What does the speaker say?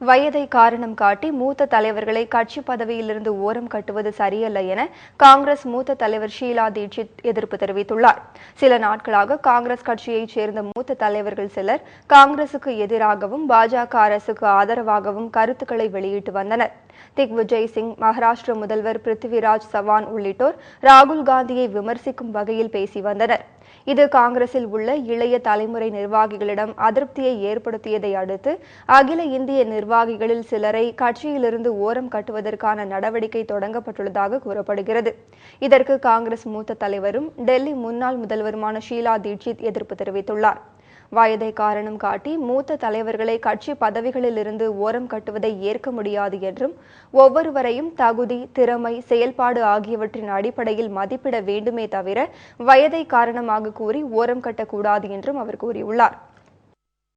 வயதை காரணம் காட்டி மூத்த தலைவர்களை கட்சி பதவியிலிருந்து ஓரம் கட்டுவது சரியல்ல என காங்கிரஸ் மூத்த தலைவர் ஷீலா தீட்சித் எதிர்ப்பு தெரிவித்துள்ளார். சில நாட்களாக காங்கிரஸ் கட்சியைச் சேர்ந்த மூத்த தலைவர்கள் சிலர் காங்கிரசுக்கு எதிராகவும் பாஜக அரசுக்கு ஆதரவாகவும் கருத்துக்களை வெளியிட்டு வந்தனர். திக் விஜய் சிங் மகாராஷ்டிர முதல்வர் பிருத்திவிராஜ் சவான் உள்ளிட்டோர் ராகுல் காந்தியை விமர்சிக்கும் வகையில் பேசி வந்தனர். இது காங்கிரஸில் உள்ள இளைய தலைமுறை நிர்வாகிகளிடம் அதிருப்தியை ஏற்படுத்தியதை அடுத்து அகில இந்திய நிர்வாகிகளில் சிலரை கட்சியிலிருந்து ஓரம் கட்டுவதற்கான நடவடிக்கை தொடங்கப்பட்டுள்ளதாக கூறப்படுகிறது. இதற்கு காங்கிரஸ் மூத்த தலைவரும் டெல்லி முன்னாள் முதல்வருமான ஷீலா தீட்சித் எதிர்ப்பு தெரிவித்துள்ளார். வயதை காரணம் காட்டி மூத்த தலைவர்களை கட்சி பதவிகளில் இருந்து ஓரம் கட்டுவதை ஏற்க முடியாது என்றும் ஒவ்வொருவரையும் தகுதி திறமை செயல்பாடு ஆகியவற்றின் அடிப்படையில் மதிப்பிட வேண்டுமே தவிர வயதை காரணமாக கூறி ஓரம் கட்டக்கூடாது என்றும் அவர் கூறியுள்ளார்.